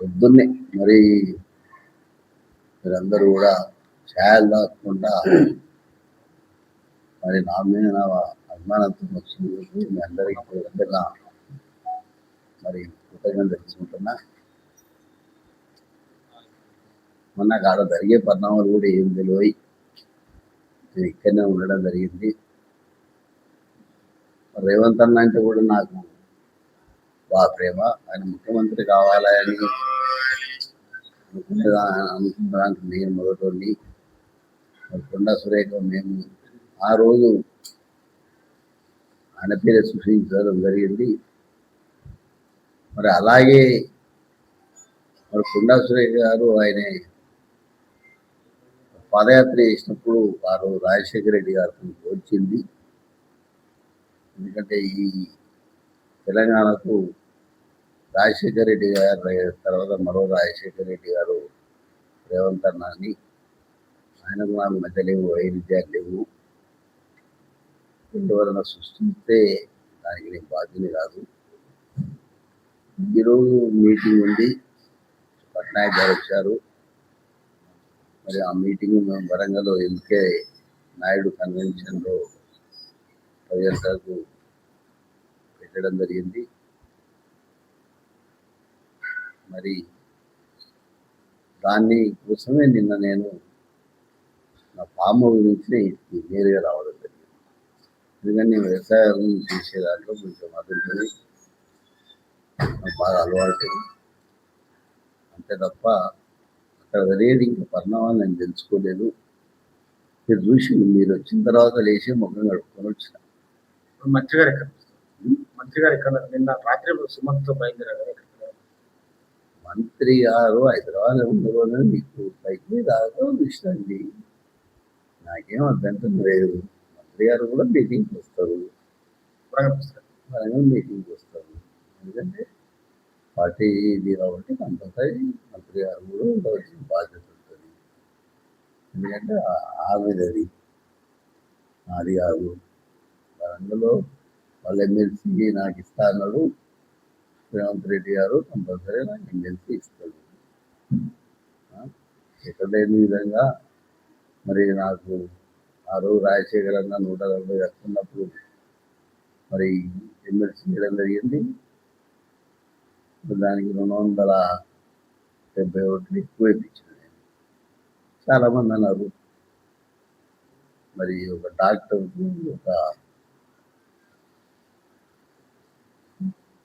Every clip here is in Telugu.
పొద్దున్నే మరి మీరందరూ కూడా ఛాయలు దాక్కుండా మరి నా మీద నా అభిమానంతో వచ్చింది మీ అందరికీ పేరున మరి కృతజ్ఞత తెలుసుకుంటున్నా. మొన్న కాడ జరిగే పరిణామాలు కూడా ఏం తెలివై నేను ఇక్కడనే ఉండడం జరిగింది. రేవంత్ అన్న అంటే కూడా నాకు వా ప్రేమ. ఆయన ముఖ్యమంత్రి కావాలని అనుకునేదా అనుకున్నదానికి నేను మొదటి కొండా సురేఖ మేము ఆ రోజు ఆయన పేరే సృష్టించడం జరిగింది. మరి అలాగే మరి కొండా సురేఖ గారు ఆయన పాదయాత్ర చేసినప్పుడు వారు రాజశేఖర రెడ్డి గారితో వచ్చింది. ఎందుకంటే ఈ తెలంగాణకు రాజశేఖర రెడ్డి గారు తర్వాత మరో రాజశేఖర రెడ్డి గారు రేవంత్ అన్నాని ఆయన నాకు మధ్య లేవు వైవిధ్యాలు లేవు. ఎందువలన సృష్టిస్తే దానికి నేను బాధ్యత కాదు. ఈరోజు మీటింగ్ ఉంది. పట్నాయక్ గారు వచ్చారు. మరి ఆ మీటింగ్ మేము వరంగల్ ఎల్కే నాయుడు కన్వెన్షన్లో ప్రజలకు చేయడం జరిగింది. మరి దాన్ని కోసమే నిన్న నేను నా పాము గురించి నేరుగా రావడం జరిగింది. ఎందుకంటే నేను వ్యవసాయం చేసే దాంట్లో కొంచెం అదుంటుంది. నాకు బాగా అలవాటు. అంతే తప్ప అక్కడ జరిగేది ఇంకా పరిణామాలు నేను తెలుసుకోలేదు. మీరు చూసి మీరు వచ్చిన తర్వాత లేచి ముఖం కడుక్కొని వచ్చిన. మంచిగా మంత్రి గారు ఎక్కడ నిన్న రాత్రి సుమంత్తో బయలుదేరారు? మంత్రి గారు హైదరాబాద్ ఉండరు మీకు పైకి మీద ఇష్టండి నాకేం అభ్యంతరం లేదు. మంత్రి గారు కూడా మీటింగ్కి వస్తారు. వరంగల్ మీటింగ్కి వస్తారు. ఎందుకంటే పార్టీ ఇది కాబట్టి కంపల్సరీ మంత్రి గారు కూడా ఉండవలసిన బాధ్యత ఉంటుంది. ఎందుకంటే ఆ- ఆమెదది నాది కాదు. వరంగల్లో వాళ్ళు ఎమ్మెల్సీ నాకు ఇస్తా అన్నాడు. రేవంత్ రెడ్డి గారు కంపల్సరీ నాకు ఎమ్మెల్సీ ఇస్తాడు. ఎక్కడ లేని విధంగా మరి నాకు ఆ రోజు రాజశేఖర్ అన్న నూట నలభై వస్తున్నప్పుడు మరి ఎమ్మెల్సీ చేయడం జరిగింది. దానికి రెండు వందల డెబ్బై ఓట్లు ఎక్కువ ఇప్పించాను నేను. చాలామంది అన్నారు. మరి ఒక డాక్టర్ ఒక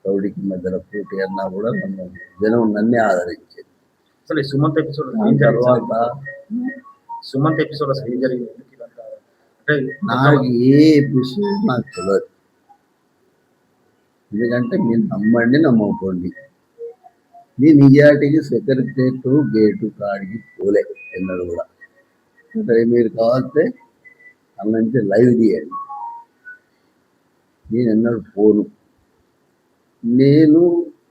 రౌడీకి మధ్యలో పోటీ అన్నా కూడా నన్ను జనం నన్నే ఆదరించేది. అసలు ఈ సుమంత్ ఎపిసోడ్ తర్వాత సుమంత్ ఎపిసోడ్ అసలు ఏం జరిగింది? అంటే నాకు ఏ ఎపిసోడ్ నాకు తెలియదు ఎందుకంటే మీరు నమ్మండి నమ్మకపోండి. నేను నిజాటికి సెక్రటరేట్ గేటు కాడికి పోలే ఎన్నడూ కూడా. సరే మీరు కావాలంటే అన్న నుంచి లైవ్ తీయండి. నేను ఎన్నడూ పోను. నేను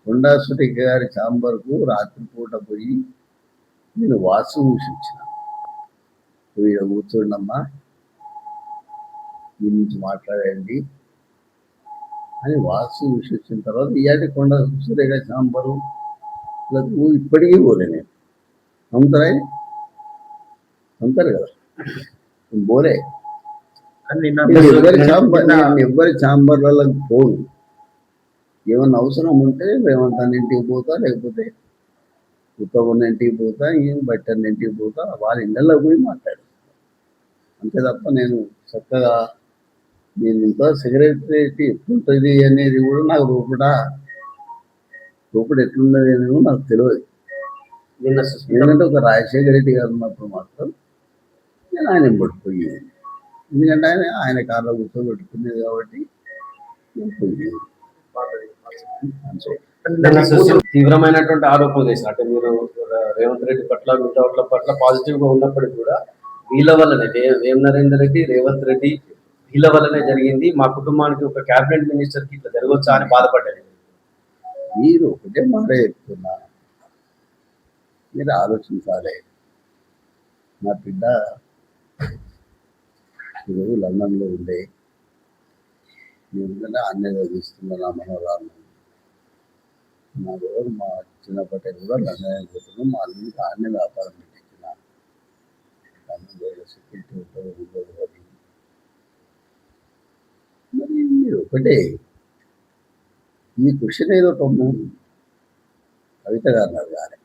కొండాసుటి గారి చాంబర్కు రాత్రిపూట పోయి నేను వాసు చూసించిన వీడ కూర్చోండమ్మా. దీని నుంచి మాట్లాడండి అని వాసు వచ్చిన తర్వాత ఇయాటి కొండ సురేఖ చాంబరు నువ్వు ఇప్పటికీ పోలే నేను. నమ్ముతారా నమ్ముతారు కదా. పోలే. ఎవరి చాంబర్ ఎవరి చాంబర్లకు పోను. ఏమన్నా అవసరం ఉంటే రేవంత్ అన్న ఇంటికి పోతా లేకపోతే ఉత్తమ ఇంటికి పోతా ఏం బట్టన్న ఇంటికి పోతా వాళ్ళ ఇళ్ళలో పోయి మాట్లాడు. అంతే తప్ప నేను చక్కగా నేను ఇంత సెక్రటరేట్ ఎట్లుంటుంది అనేది కూడా నాకు రూపడ రూపడు ఎట్లున్నది అనేది నాకు తెలియదు. ఎందుకంటే ఒక రాజశేఖర రెడ్డి గారు ఉన్నప్పుడు మాత్రం నేను ఆయన పడిపోయేది ఎందుకంటే ఆయన ఆయన కార్లో కూర్చోబెట్టుకునేది కాబట్టి నేను పోయేది పాతది. అంతే కానీ నిన్న నిన్న సుశీల్ తీవ్రమైనటువంటి ఆరోపణలు చేశారు. అంటే మీరు రేవంత్ రెడ్డి పట్ల మిగతా పట్ల పాజిటివ్గా ఉన్నప్పటికీ కూడా వీళ్ళ వల్లనే వే- వేం నరేందర్ రెడ్డి రేవంత్ రెడ్డి వీళ్ళ వల్లనే జరిగింది. మా కుటుంబానికి ఒక కేబినెట్ మినిస్టర్కి ఇట్లా జరగవచ్చా అని బాధపడ్డారు. మీరు ఒకటే మాట చెప్తున్నా. మీరు ఆలోచించాలి. నా బిడ్డ ఈరోజు లండన్లో ఉండే. నేను కూడా అన్నీ చదివిస్తున్నా నా మనోరాలను మా ఎవరు మా చిన్నప్పటి కూడా లండన్ పోతున్నాం మా అన్ని ఆడనే వ్యాపారం పెట్టించిన. లండన్ సెక్యూరిటీ ఉంటుంది మరి మీరు ఒకటే. ఈ క్వశ్చన్ ఏదో తమ్ము కవిత గారు అన్నారు కానీ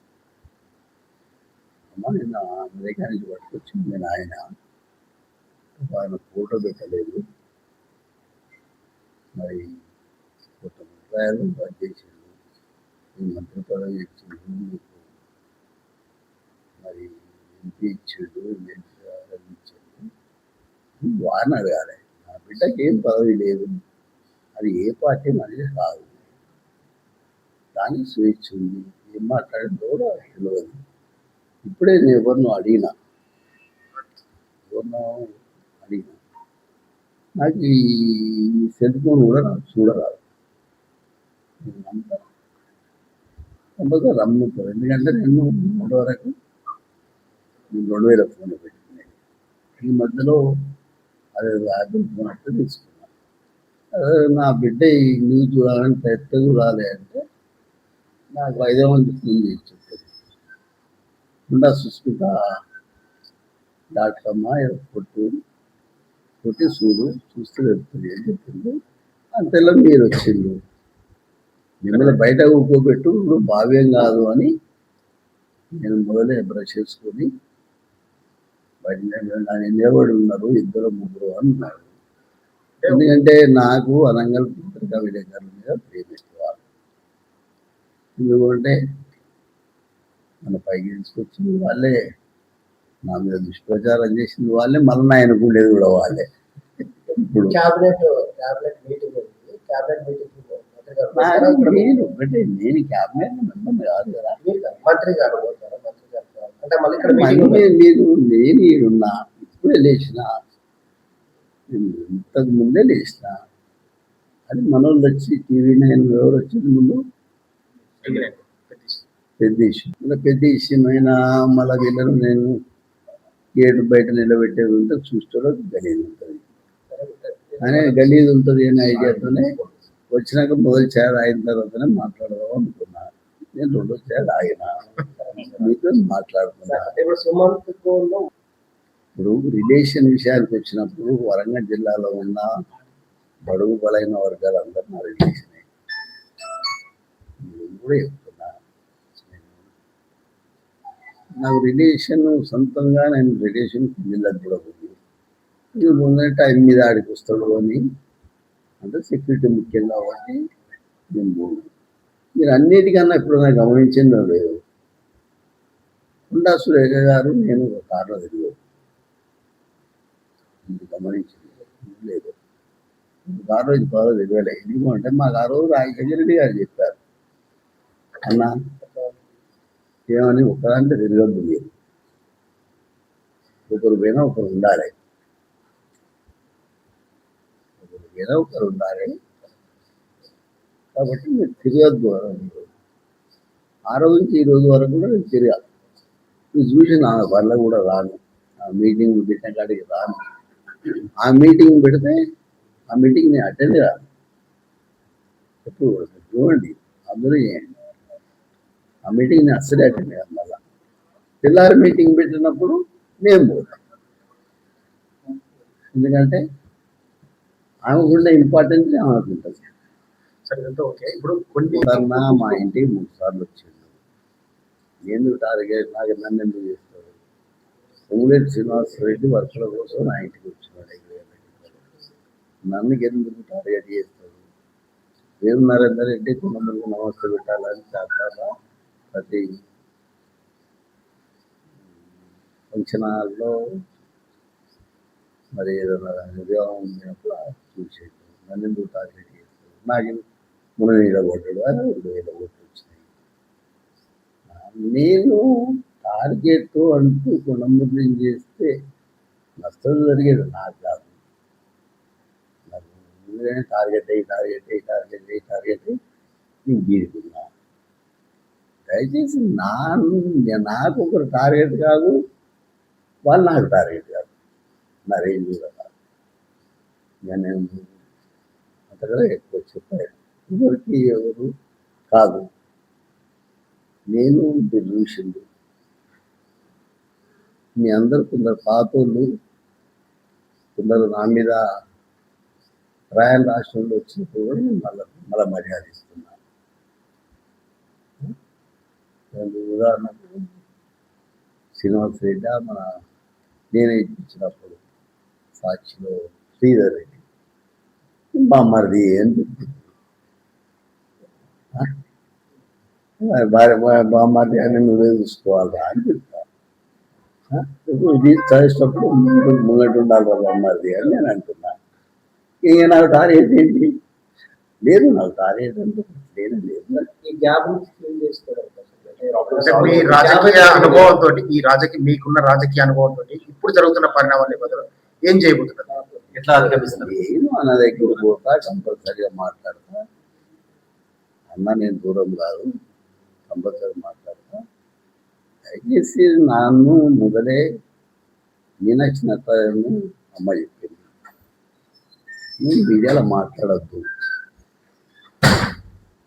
అమ్మ నిన్న అమెరికా నుంచి పట్టుకొచ్చింది. నేను ఆయన. ఆయన ఫోటో పెట్టలేదు. మరి కొత్త ముద్రాయాలు చేసిండు పదవి ఇచ్చిండు మీకు మరి ఎంపీ ఇచ్చిండు ఇచ్చిండు వారిని అడగాలి. నా బిడ్డకి ఏం పదవి లేదు. అది ఏ పార్టీ మనిషి కాదు దానికి స్వేచ్ఛ ఉంది. ఏం మాట్లాడిందో కూడా తెలియదు ఇప్పుడే నేను ఎవరినో అడిగినా. ఎవరినో అడిగినా. నాకు ఈ సెల్ ఫోన్ కూడా నాకు చూడరాదు. నేను నమ్ముతాను నమ్మకం ఎందుకంటే నేను మూడు వరకు నేను రెండు వేల ఫోన్ పెట్టుకున్నాను ఈ మధ్యలో అదే యాపిల్ ఫోన్ అంటే తీసుకున్నాను అదే నా బిడ్డ ఈ న్యూస్ చూడాలంటే ఎట్ట చూడాలి అంటే నాకు ఐదో మంది ఫోన్ చేసి చెప్పారు ఉండా సుస్మిత డాక్టర్ అమ్మ కొట్టు. కొట్టి చూడు చూస్తే వెళ్తుంది. అని చెప్పింది? అంతలో మీరు వచ్చిండు మిమ్మల్ని బయట ఊకోబెట్టు నువ్వు భావ్యం కాదు అని నేను మొదలే బ్రష్ చేసుకొని బయట నేను నిలబడి ఉన్నారు? ఇద్దరు ముగ్గురు అన్నారు ఎందుకంటే నాకు అనంగల్ పత్రికా విలేకరుల మీద ప్రేమ ఎందుకంటే మన పైకి తీసుకొచ్చింది వాళ్ళే నా మీద దుష్ప్రచారం చేసింది వాళ్ళే మళ్ళీ ఆయనకు ఉండేది కూడా వాళ్ళే. ఇప్పుడు cabinet cabinet meeting cabinet meeting నేను ఒకటే నేను క్యాబినెట్ మెంబర్ కాదు కదా మీరు కాదు, మంత్రి గారు? అంటే మళ్ళీ ఇక్కడ మళ్ళీ. మీరు నేను ఈడున్నా ఇప్పుడే లేచిన ఇంతకు ముందే లేచిన. అది మనోళ్ళు వచ్చి టీవీ నైన్ ఎవరు వచ్చింది ముందు? పెద్ద ఇష్యూ ఇలా పెద్ద ఇష్యూ అయినా మళ్ళీ వీళ్ళను నేను గేటు బయట నిలబెట్టేది ఉంటే చూస్తే గలీజ్ ఉంటుంది అనే గలీజ్ ఉంటుంది అనే ఐడియాతోనే వచ్చినాక మొదటి చేర అయిన తర్వాతనే మాట్లాడదాం అనుకున్నా. నేను రెండో చేర ఆగిన మీతో మాట్లాడుతున్నా ఇప్పుడు ఇప్పుడు రిలేషన్ విషయానికి వచ్చినప్పుడు వరంగల్ జిల్లాలో ఉన్న బడుగు బలైన వర్గాలందరూ నా రిలేషనే. నేను కూడా చెప్తున్నా. నాకు రిలేషన్ సొంతంగా నేను రిలేషన్ పిల్లలకు కూడా ఉంది. ఇది ముందే టైం మీద ఆడికి వస్తాడు అని అంటే సెక్యూరిటీ ముఖ్యం కాబట్టి నేను పోను. మీరు అన్నిటికన్నా ఇప్పుడు నాకు గమనించిందో లేదు. కుండా సురేఖ గారు నేను ఒక కారులో తిరిగాను. గమనించింది లేదు. ఆ రోజు బాగా తెలియలే ఎందుకంటే మాకు ఆ రోజు రాజశేఖర గారు చెప్పారు అన్న ఏమని ఒకదాంట్లో తిరగద్దు మీరు. ఒకరు పోయినా ఒకరు ఉండాలి. ఏదో ఒకరు ఉండాలి. కాబట్టి మీరు తిరగద్దు అని ఆ రోజు నుంచి ఈ రోజు వరకు కూడా నేను తిరగాలి చూసి నా వల్ల కూడా రాను. ఆ మీటింగ్ పెట్టిన కాడికి రాను. ఆ మీటింగ్ పెడితే ఆ మీటింగ్ నేను అటెండ్ కాదు ఎప్పుడు కూడా చూడండి. అందరూ చేయండి. ఆ మీటింగ్ నేను అస్సలే అటెండ్ కాదు మళ్ళా. పిల్లల మీటింగ్ పెట్టినప్పుడు నేను పోతాను ఎందుకంటే ఆమెకున్న ఇంపార్టెన్స్ ఆమెకు ఉంటుంది సరే ఓకే. ఇప్పుడు కొన్ని మా ఇంటికి మూడు సార్లు వచ్చిండు. ఎందుకు టార్గెట్ నాకు నన్ను ఎందుకు చేస్తాడు పొంగులేటి శ్రీనివాస రెడ్డి వర్షాల కోసం నా ఇంటికి వచ్చినాడు. నన్ను ఎందుకు టార్గెట్ చేస్తాడు వేరు నరేందర్ రెడ్డి కుటుంబానికి నమస్తే పెట్టాలని చాలా ప్రతి ఫంక్షన్ హాల్లో మరి ఏదైనా ఉద్యోగం ఉన్నప్పుడు నన్ను ఎందుకు టార్గెట్ చేస్తాడు నాకు మూడు వేల కొట్టాడు అది నేను టార్గెట్ అంటూ కుటుంబం చేస్తే నష్టం జరిగేది నాకు కాదు నాకు ముందుగానే టార్గెట్ అయ్యి టార్గెట్ అయ్యి టార్గెట్ అయ్యి టార్గెట్ అయ్యి నేను గీరుకున్నా. దయచేసి నా నాకు ఒకరు టార్గెట్ కాదు వాళ్ళు నాకు టార్గెట్ కాదు. నా రేంజ్ కూడా కాదు నేను అంతగా ఎక్కువ చెప్పారు. ఎవరికి ఎవరు? కాదు. నేను మీరు చూసిండు మీ అందరు కొందరు పాతోళ్ళు కొందరు నా మీద రాయల్ రాష్ట్రంలో వచ్చినప్పుడు కూడా నేను మళ్ళీ మళ్ళీ మర్యాద ఇస్తున్నాను ఉదాహరణకు శ్రీనివాస్ రెడ్డి మన నేనే ఇప్పించినప్పుడు సాక్షిలో శ్రీధర్ రెడ్డి. మరిది భార్య బామ్మది అని నువ్వే చూసుకోవాలా అని చెప్తా ఆ? ఇప్పుడు ఇది చదివేటప్పుడు ముందు ముంగట ఉండాలి బామ్మది అని నేను అంటున్నా. ఇక నాకు టార్గెట్ ఏంటి? లేదు నాకు టార్గెట్ అంటే లేదు లేదు. ఈ గ్యాప్ మీ రాజకీయ అనుభవంతో ఈ రాజకీయ మీకున్న రాజకీయ అనుభవంతో ఇప్పుడు జరుగుతున్న పరిణామాల నేపథ్యంలో ఏం చేయబోతున్నారు? ఎట్లా అధిగమిస్తారు? నేను అన్న దగ్గర పోతా కంపల్సరిగా మాట్లాడతా. అన్న నేను దూరం కాదు కంపల్సరీ మాట్లాడతా. దయచేసి నన్ను మొదలే మీనాక్షి నత్తను అమ్మ చెప్పింది. నేను మీడియాలో మాట్లాడద్దు.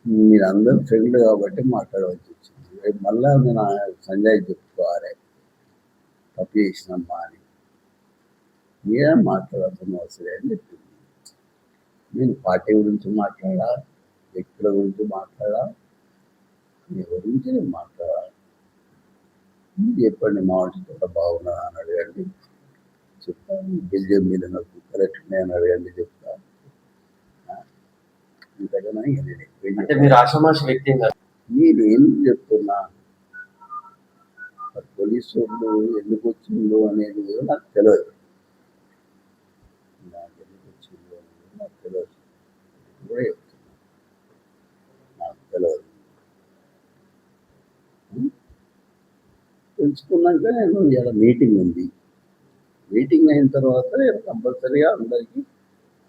మీరందరూ ఫ్రెండ్ కాబట్టి మాట్లాడవచ్చు వచ్చింది. మళ్ళా నేను సంజయ్ చెప్పుకోవాలి. తప్పు చేసినమ్మా అని. మీరే మాట్లాడుతున్న అవసరం అని చెప్పింది నేను పార్టీ గురించి మాట్లాడా? వ్యక్తుల గురించి మాట్లాడా? మీ గురించి నేను మాట్లాడా? మీరు చెప్పండి మా వంట బాగున్నా అని అడగండి. చెప్తాను బెల్జియం మీద నాకు కరెక్ట్ ఉన్నాయని అడగండి చెప్తా. ఆ? ఇంతకన్నా ఇక నేను ఎక్కువ ఏం అంటే మీరు వ్యక్తి ఏం. నేనేం చెప్తున్నా? పోలీసు వాళ్ళు ఎందుకు వచ్చిందో అనేది నాకు తెలియదు నాకు ఎందుకు వచ్చిందో అనేది నాకు తెలియదు ఇది కూడా చెప్తున్నా నాకు తెలియదు ఉం? తెలుసుకున్నాక నేను ఇలా మీటింగ్ ఉంది. మీటింగ్ అయిన తర్వాత నేను కంపల్సరీగా అందరికీ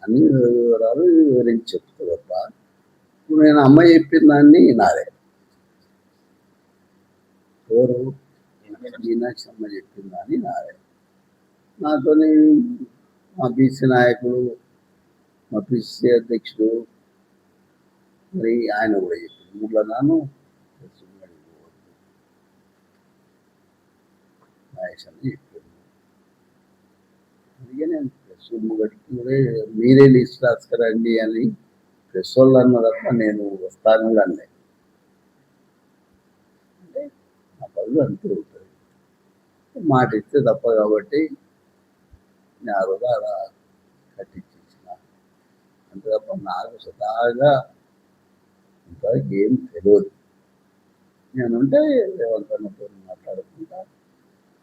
అన్ని వివరాలు వివరించి చెప్తా తప్ప ఇప్పుడు నేను అమ్మ చెప్పిన దాన్ని నాదే ఎవరు? మీనాక్షి అమ్మ చెప్పిన దాన్ని నాదే నాతోని మా బీసీ నాయకుడు మా పిసిసి అధ్యక్షుడు మరి ఆయన కూడా చెప్పింది ఊళ్ళో నాను మహేష్ అని చెప్పింది. అందుకే నేను ప్రెస్ ముగటికి కూడా మీరే లిస్ట్ రాసుకురండి అని ప్రెస్ వాళ్ళు అన్న తప్ప నేను వస్తాను కూడా అనలే అంటే నా పనులు అంతే ఉంటుంది. మాట ఇస్తే తప్ప కాబట్టి నేను ఆ రోజు అలా కట్టించేసిన. అంతే తప్ప నాకు సదాగా ఇంతవరకు ఏం తెలియదు నేనుంటే రేవంత్ అన్నతో మాట్లాడుకుంటా రేవంత్ అన్న నా మాట వింటాడు నా ఆయన మాట నేనేంటా